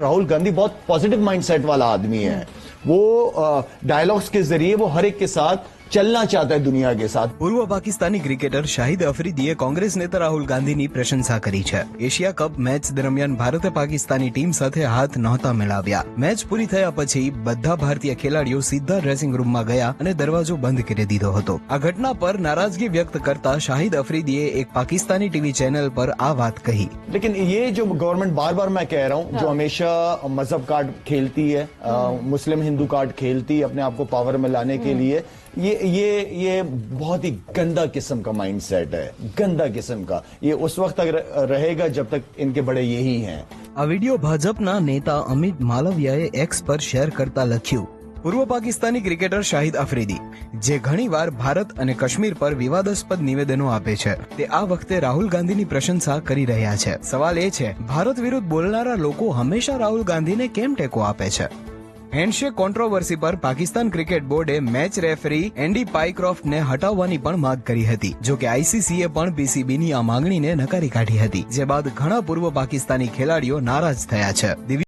राहुल गांधी बहुत positive mindset वाला आदमी है। वो डायलॉग्स के ज़रिए वो हर एक के साथ चलना चाहता है दुनिया के साथ પૂર્વ પાકિસ્તાની ક્રિકેટર શાહિદ અફરીદીએ કોંગ્રેસ નેતા રાહુલ ગાંધીની પ્રશંસા કરી છે એશિયા કપ મેચ દરમિયાન ભારતે પાકિસ્તાની ટીમ સાથે હાથ નહોતા મિલાવ્યા મેચ પૂરી થયા પછી બધા ભારતીય ખેલાડીઓ સીધા ડ્રેસિંગ રૂમમાં ગયા અને દરવાજો બંધ કરી દીધો હતો આ ઘટના પર નારાજગી વ્યક્ત કરતા શાહિદ અફરીદીએ એક પાકિસ્તાની ટીવી ચેનલ પર આ વાત કહી लेकिन ये जो गवर्नमेंट बार बार मैं कह रहा हूँ जो हमेशा मजहब कार्ड खेलती है अ, मुस्लिम हिंदू कार्ड खेलती है अपने आप को पावर में लाने के लिए ये ये ये बहुत ही गंदा किस्म का माइंडसेट है गंदा किस्म का ये उस वक्त तक र- रहेगा जब तक इनके बड़े यही हैं આ વિડીયો ભાજપના નેતા અમિત માલવિયાએ એક્સ પર શેર કરતા લખ્યું પૂર્વ પાકિસ્તાની ક્રિકેટર શાહિદ આફ્રિદી જે ઘણીવાર ભારત અને કાશ્મીર પર વિવાદાસ્પદ નિવેદનો આપે છે તે આ વખતે રાહુલ ગાંધીની પ્રશંસા કરી રહ્યા છે સવાલ એ છે ભારત વિરુદ્ધ બોલનારા લોકો હંમેશા રાહુલ ગાંધીને કેમ ટેકો આપે છે હેન્ડશેક કોન્ટ્રોવર્સી પર પાકિસ્તાન ક્રિકેટ બોર્ડે મેચ રેફરી એન્ડી પાઇક્રોફ્ટને હટાવવાની પણ માંગ કરી હતી. જો કે આઈસીસીએ પણ પીસીબીની આ માંગણીને નકારી કાઢી હતી. જે બાદ ઘણા પૂર્વ પાકિસ્તાની ખેલાડીઓ નારાજ થયા છે.